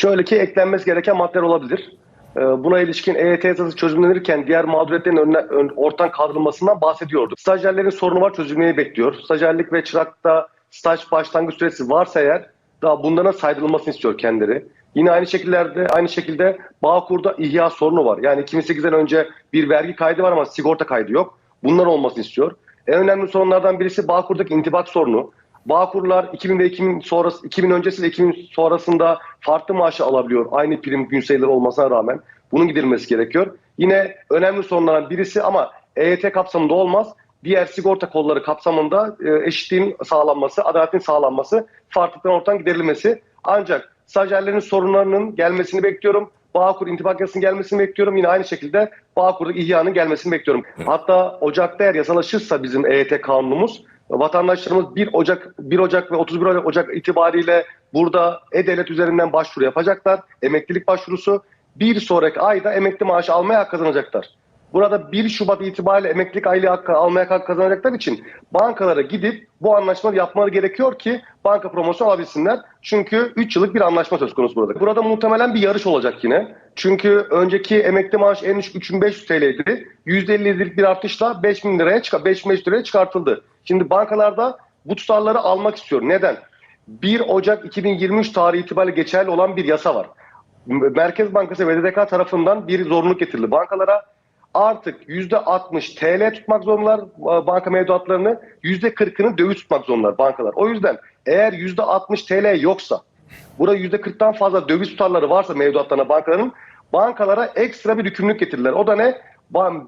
Şöyle ki eklenmesi gereken maddeler olabilir. Ee, Buna ilişkin EYT yasası çözümlenirken diğer mağduriyetlerin önüne, ön- ortadan kaldırılmasından bahsediyordu. Stajyerlerin sorunu var çözülmeyi bekliyor. Stajyerlik ve çırakta staj başlangıç süresi varsa eğer daha bunların saydırılmasını istiyor kendileri. Yine aynı şekillerde aynı şekilde Bağkur'da ihya sorunu var. Yani 2008'den önce bir vergi kaydı var ama sigorta kaydı yok. Bunlar olmasını istiyor. En önemli sorunlardan birisi Bağkur'daki intibak sorunu. Bağkurlar 2000 ve 2000 sonrası 2000 öncesi ve 2000 sonrasında farklı maaşı alabiliyor. Aynı prim gün sayıları olmasına rağmen bunun giderilmesi gerekiyor. Yine önemli sorunlardan birisi ama EYT kapsamında olmaz. Diğer sigorta kolları kapsamında e, eşitliğin sağlanması, adaletin sağlanması, farklılıkların ortadan giderilmesi. Ancak stajyerlerin sorunlarının gelmesini bekliyorum. Bağkur intibak yasasının gelmesini bekliyorum. Yine aynı şekilde Bağkur'da ihyanın gelmesini bekliyorum. Hatta Ocak'ta eğer yasalaşırsa bizim EYT kanunumuz vatandaşlarımız 1 Ocak 1 Ocak ve 31 Ocak itibariyle burada e-devlet üzerinden başvuru yapacaklar. Emeklilik başvurusu. Bir sonraki ayda emekli maaşı almaya hak kazanacaklar. Burada 1 Şubat itibariyle emeklilik aylığı hakkı almaya hak kazanacaklar için bankalara gidip bu anlaşmaları yapmaları gerekiyor ki banka promosyon alabilsinler. Çünkü 3 yıllık bir anlaşma söz konusu burada. Burada muhtemelen bir yarış olacak yine. Çünkü önceki emekli maaş en düşük 3500 TL'ydi. %50'lik bir artışla 5000 liraya çıkar 5500 liraya çıkartıldı. Şimdi bankalarda bu tutarları almak istiyor. Neden? 1 Ocak 2023 tarihi itibariyle geçerli olan bir yasa var. Merkez Bankası ve DDK tarafından bir zorunluluk getirildi bankalara. Artık %60 TL tutmak zorundalar e, banka mevduatlarını, %40'ını döviz tutmak zorundalar bankalar. O yüzden eğer %60 TL yoksa, burada %40'tan fazla döviz tutarları varsa mevduatlarına bankaların, bankalara ekstra bir yükümlülük getirdiler. O da ne?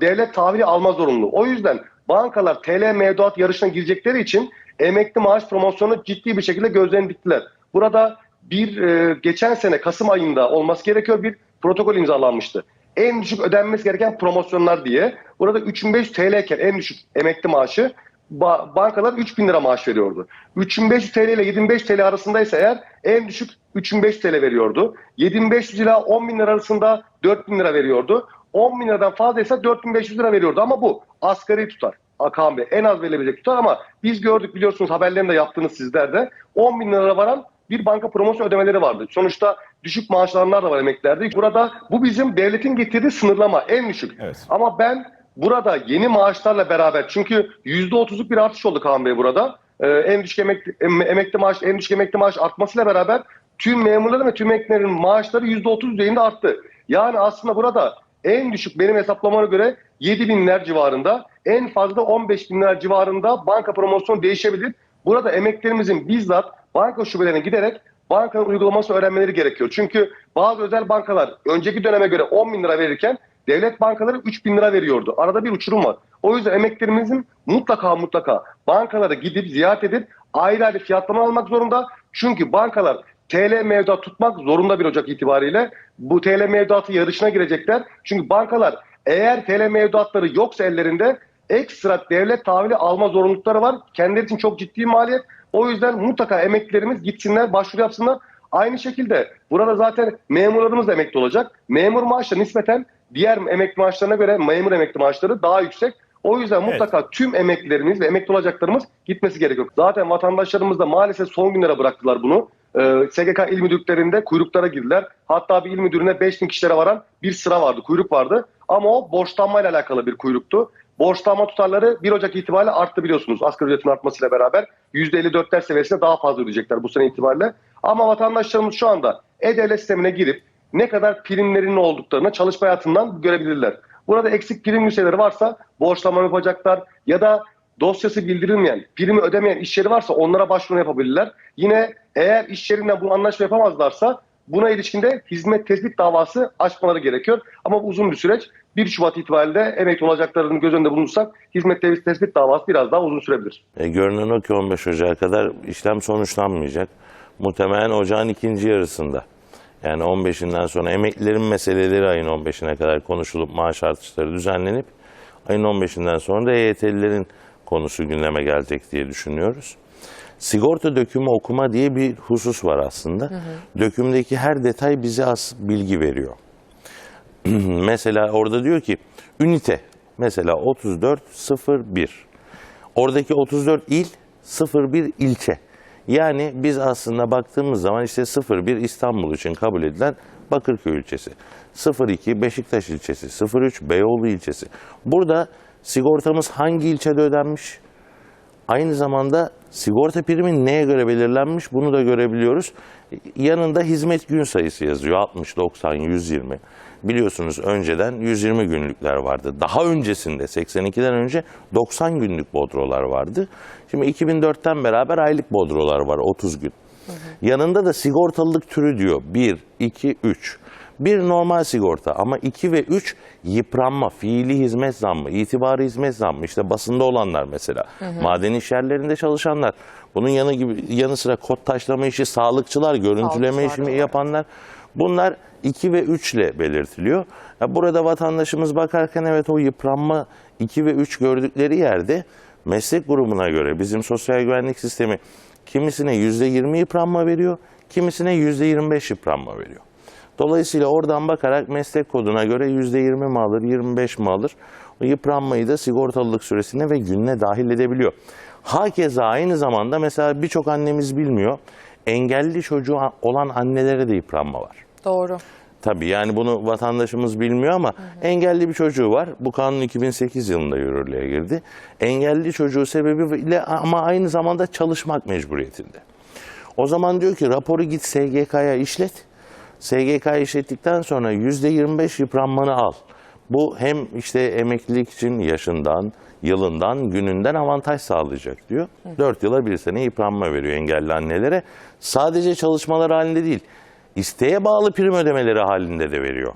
Devlet tahvili alma zorunluluğu. O yüzden bankalar TL mevduat yarışına girecekleri için emekli maaş promosyonu ciddi bir şekilde gözlerini diktiler. Burada bir e, geçen sene Kasım ayında olması gerekiyor bir protokol imzalanmıştı. En düşük ödenmesi gereken promosyonlar diye. Burada 3500 TL iken en düşük emekli maaşı ba- bankalar 3000 lira maaş veriyordu. 3500 TL ile 7500 TL arasındaysa eğer en düşük 3500 TL veriyordu. 7500 ila 10.000 lira arasında 4000 lira veriyordu. 10 bin liradan fazlaysa 4500 lira veriyordu ama bu asgari tutar. Hakan Bey en az verilebilecek tutar ama biz gördük biliyorsunuz haberlerini de yaptınız sizler de 10 bin lira varan bir banka promosyon ödemeleri vardı. Sonuçta düşük maaş alanlar da var emeklilerde. Burada bu bizim devletin getirdiği sınırlama en düşük. Evet. Ama ben burada yeni maaşlarla beraber çünkü %30'luk bir artış oldu Kaan Bey burada. Ee, en düşük emekli, em- emekli maaş, en düşük emekli maaş artmasıyla beraber tüm memurların ve tüm emeklilerin maaşları %30 düzeyinde arttı. Yani aslında burada en düşük benim hesaplamama göre 7 binler civarında, en fazla 15 binler civarında banka promosyonu değişebilir. Burada emeklerimizin bizzat banka şubelerine giderek bankanın uygulaması öğrenmeleri gerekiyor. Çünkü bazı özel bankalar önceki döneme göre 10 bin lira verirken devlet bankaları 3 bin lira veriyordu. Arada bir uçurum var. O yüzden emeklerimizin mutlaka mutlaka bankalara gidip ziyaret edip ayrı ayrı fiyatlama almak zorunda. Çünkü bankalar TL mevduat tutmak zorunda bir Ocak itibariyle. Bu TL mevduatı yarışına girecekler. Çünkü bankalar eğer TL mevduatları yoksa ellerinde ekstra devlet tahvili alma zorunlulukları var. Kendileri için çok ciddi maliyet. O yüzden mutlaka emeklilerimiz gitsinler, başvuru yapsınlar. Aynı şekilde burada zaten memurlarımız da emekli olacak. Memur maaşları nispeten diğer emekli maaşlarına göre memur emekli maaşları daha yüksek. O yüzden Evet. mutlaka tüm emeklilerimiz ve emekli olacaklarımız gitmesi gerekiyor. Zaten vatandaşlarımız da maalesef son günlere bıraktılar bunu. Ee, SGK il müdürlüklerinde kuyruklara girdiler. Hatta bir il müdürüne 5000 kişilere varan bir sıra vardı, kuyruk vardı. Ama o borçlanmayla alakalı bir kuyruktu. Borçlanma tutarları 1 Ocak itibariyle arttı biliyorsunuz. Asgari ücretin artmasıyla beraber %54'ler seviyesinde daha fazla ödeyecekler bu sene itibariyle. Ama vatandaşlarımız şu anda E-Devlet sistemine girip ne kadar primlerinin olduklarını çalışma hayatından görebilirler. Burada eksik prim listeleri varsa borçlama yapacaklar ya da dosyası bildirilmeyen, primi ödemeyen iş yeri varsa onlara başvuru yapabilirler. Yine eğer iş yerinden bu anlaşma yapamazlarsa buna ilişkinde hizmet tespit davası açmaları gerekiyor. Ama bu uzun bir süreç. 1 Şubat itibariyle emekli olacaklarını göz önünde bulundursak hizmet tespit tespit davası biraz daha uzun sürebilir. E, görünen o ki 15 Ocak'a kadar işlem sonuçlanmayacak. Muhtemelen ocağın ikinci yarısında. Yani 15'inden sonra emeklilerin meseleleri ayın 15'ine kadar konuşulup maaş artışları düzenlenip ayın 15'inden sonra da EYT'lilerin konusu gündeme gelecek diye düşünüyoruz. Sigorta dökümü okuma diye bir husus var aslında. Dökümdeki her detay bize az bilgi veriyor. Mesela orada diyor ki ünite mesela 3401 oradaki 34 il 01 ilçe Yani biz aslında baktığımız zaman işte 01 İstanbul için kabul edilen Bakırköy ilçesi, 02 Beşiktaş ilçesi, 03 Beyoğlu ilçesi. Burada sigortamız hangi ilçede ödenmiş? Aynı zamanda sigorta primi neye göre belirlenmiş bunu da görebiliyoruz. Yanında hizmet gün sayısı yazıyor 60, 90, 120. Biliyorsunuz önceden 120 günlükler vardı. Daha öncesinde 82'den önce 90 günlük bodrolar vardı. Şimdi 2004'ten beraber aylık bodrolar var 30 gün. Yanında da sigortalılık türü diyor 1, 2, 3. Bir normal sigorta ama 2 ve 3 yıpranma, fiili hizmet zammı, itibarı hizmet zammı. İşte basında olanlar mesela, maden iş yerlerinde çalışanlar. Bunun yanı gibi yanı sıra kod taşlama işi, sağlıkçılar, görüntüleme var. yapanlar. Bunlar 2 ve 3 ile belirtiliyor. Ya burada vatandaşımız bakarken evet o yıpranma 2 ve 3 gördükleri yerde meslek grubuna göre bizim sosyal güvenlik sistemi kimisine %20 yıpranma veriyor, kimisine %25 yıpranma veriyor. Dolayısıyla oradan bakarak meslek koduna göre %20 mi alır, 25 mi alır? O yıpranmayı da sigortalılık süresine ve gününe dahil edebiliyor. Hakeza aynı zamanda mesela birçok annemiz bilmiyor. Engelli çocuğu olan annelere de yıpranma var. Doğru. Tabii yani bunu vatandaşımız bilmiyor ama engelli bir çocuğu var. Bu kanun 2008 yılında yürürlüğe girdi. Engelli çocuğu sebebiyle ama aynı zamanda çalışmak mecburiyetinde. O zaman diyor ki raporu git SGK'ya işlet. SGK'ya işlettikten sonra %25 yıpranmanı al. Bu hem işte emeklilik için yaşından, yılından, gününden avantaj sağlayacak diyor. 4 yıla bir sene yıpranma veriyor engelli annelere. Sadece çalışmalar halinde değil, isteğe bağlı prim ödemeleri halinde de veriyor.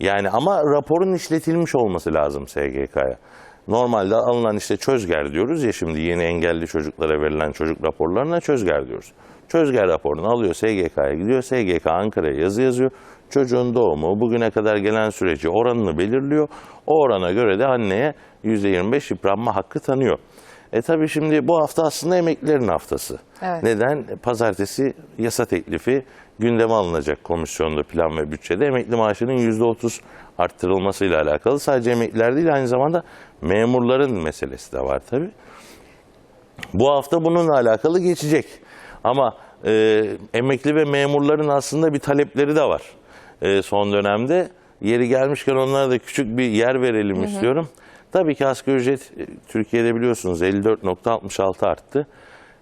Yani ama raporun işletilmiş olması lazım SGK'ya. Normalde alınan işte çözger diyoruz ya şimdi yeni engelli çocuklara verilen çocuk raporlarına çözger diyoruz. Çözger raporunu alıyor SGK'ya gidiyor. SGK Ankara'ya yazı yazıyor. Çocuğun doğumu, bugüne kadar gelen süreci oranını belirliyor. O orana göre de anneye %25 yıpranma hakkı tanıyor. E tabii şimdi bu hafta aslında emeklilerin haftası. Evet. Neden? Pazartesi yasa teklifi gündeme alınacak komisyonda plan ve bütçede. Emekli maaşının %30 arttırılmasıyla alakalı. Sadece emekliler değil aynı zamanda memurların meselesi de var tabii. Bu hafta bununla alakalı geçecek. Ama e, emekli ve memurların aslında bir talepleri de var e, son dönemde. Yeri gelmişken onlara da küçük bir yer verelim istiyorum. Tabii ki asgari ücret e, Türkiye'de biliyorsunuz 54.66 arttı.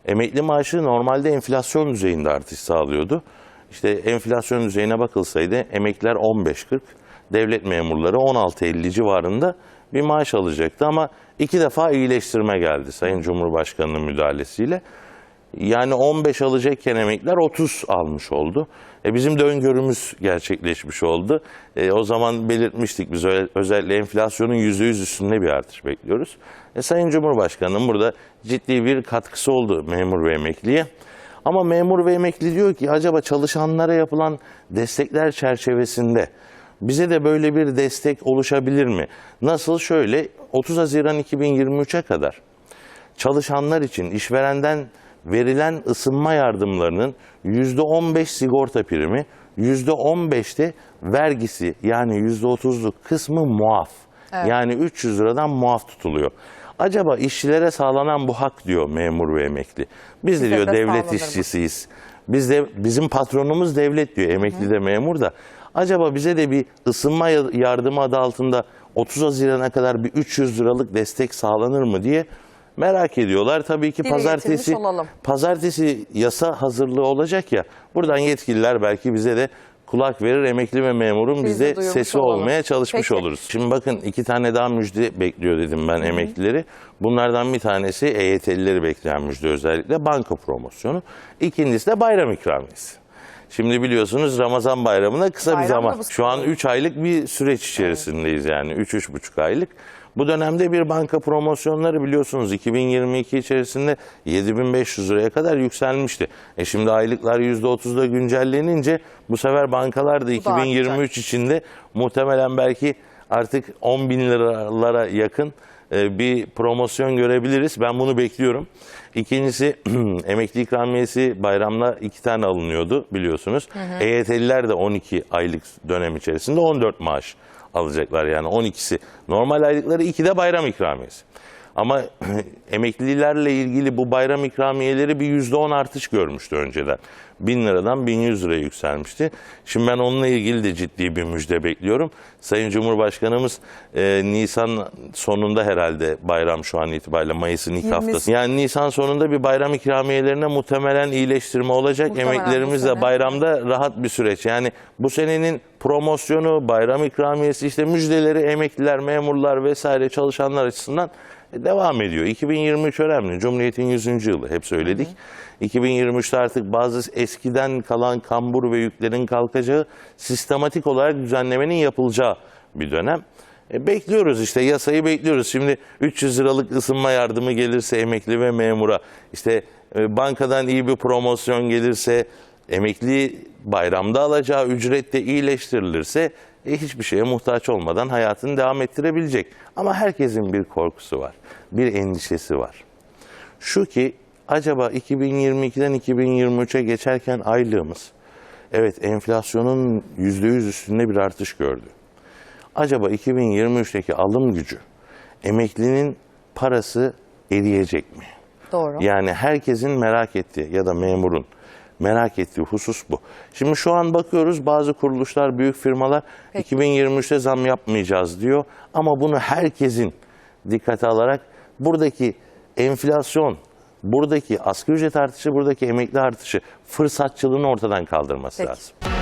Emekli maaşı normalde enflasyon düzeyinde artış sağlıyordu. İşte enflasyon düzeyine bakılsaydı emekliler 15.40, devlet memurları 16.50 civarında bir maaş alacaktı ama iki defa iyileştirme geldi Sayın Cumhurbaşkanı'nın müdahalesiyle. Yani 15 alacakken emekliler 30 almış oldu. E bizim de öngörümüz gerçekleşmiş oldu. E o zaman belirtmiştik biz özellikle enflasyonun %100 üstünde bir artış bekliyoruz. E Sayın Cumhurbaşkanı'nın burada ciddi bir katkısı oldu memur ve emekliye. Ama memur ve emekli diyor ki acaba çalışanlara yapılan destekler çerçevesinde bize de böyle bir destek oluşabilir mi? Nasıl? Şöyle 30 Haziran 2023'e kadar çalışanlar için işverenden verilen ısınma yardımlarının %15 sigorta primi, %15'te vergisi yani %30'luk kısmı muaf. Yani 300 liradan muaf tutuluyor. Acaba işçilere sağlanan bu hak diyor memur ve emekli. Biz de diyor de devlet işçisiyiz. Biz de bizim patronumuz devlet diyor. Emekli de memur da. Acaba bize de bir ısınma ya- yardımı adı altında 30 Haziran'a kadar bir 300 liralık destek sağlanır mı diye merak ediyorlar. Tabii ki Dile pazartesi olalım. pazartesi yasa hazırlığı olacak ya. Buradan yetkililer belki bize de kulak verir emekli ve memurun Biz biz de de duyurmuş sesi olalım. olmaya çalışmış Peki. oluruz. Şimdi bakın iki tane daha müjde bekliyor dedim ben emeklileri. Bunlardan bir tanesi EYT'lileri bekleyen müjde özellikle banka promosyonu. İkincisi de bayram ikramiyesi. Şimdi biliyorsunuz Ramazan bayramına kısa Bayram bir zaman. Şu an 3 aylık bir süreç içerisindeyiz yani 3-3,5 aylık. Bu dönemde bir banka promosyonları biliyorsunuz 2022 içerisinde 7500 liraya kadar yükselmişti. E şimdi aylıklar %30'da güncellenince bu sefer bankalar da da 2023 içinde muhtemelen belki artık 10 bin liralara yakın e, bir promosyon görebiliriz. Ben bunu bekliyorum. İkincisi emekli ikramiyesi bayramda iki tane alınıyordu biliyorsunuz. EYT'liler de 12 aylık dönem içerisinde 14 maaş alacaklar yani 12'si normal aylıkları 2 de bayram ikramiyesi. Ama emeklilerle ilgili bu bayram ikramiyeleri bir %10 artış görmüştü önceden. 1000 liradan 1100 liraya yükselmişti. Şimdi ben onunla ilgili de ciddi bir müjde bekliyorum. Sayın Cumhurbaşkanımız e, Nisan sonunda herhalde bayram şu an itibariyle Mayıs'ın ilk Yirmi- haftası. Yani Nisan sonunda bir bayram ikramiyelerine muhtemelen iyileştirme olacak. Muhtemelen Emeklerimiz de bayramda rahat bir süreç. Yani bu senenin promosyonu, bayram ikramiyesi, işte müjdeleri emekliler, memurlar vesaire çalışanlar açısından devam ediyor. 2023 önemli. Cumhuriyet'in 100. yılı hep söyledik. 2023'te artık bazı eskiden kalan kambur ve yüklerin kalkacağı, sistematik olarak düzenlemenin yapılacağı bir dönem. E, bekliyoruz işte yasayı bekliyoruz. Şimdi 300 liralık ısınma yardımı gelirse emekli ve memura, işte e, bankadan iyi bir promosyon gelirse, emekli bayramda alacağı ücret de iyileştirilirse e, hiçbir şeye muhtaç olmadan hayatını devam ettirebilecek. Ama herkesin bir korkusu var, bir endişesi var. Şu ki acaba 2022'den 2023'e geçerken aylığımız evet enflasyonun %100 üstünde bir artış gördü. Acaba 2023'teki alım gücü emeklinin parası eriyecek mi? Doğru. Yani herkesin merak ettiği ya da memurun merak ettiği husus bu. Şimdi şu an bakıyoruz bazı kuruluşlar, büyük firmalar Peki. 2023'te zam yapmayacağız diyor. Ama bunu herkesin dikkate alarak buradaki enflasyon, buradaki asgari ücret artışı, buradaki emekli artışı fırsatçılığını ortadan kaldırması Peki. lazım.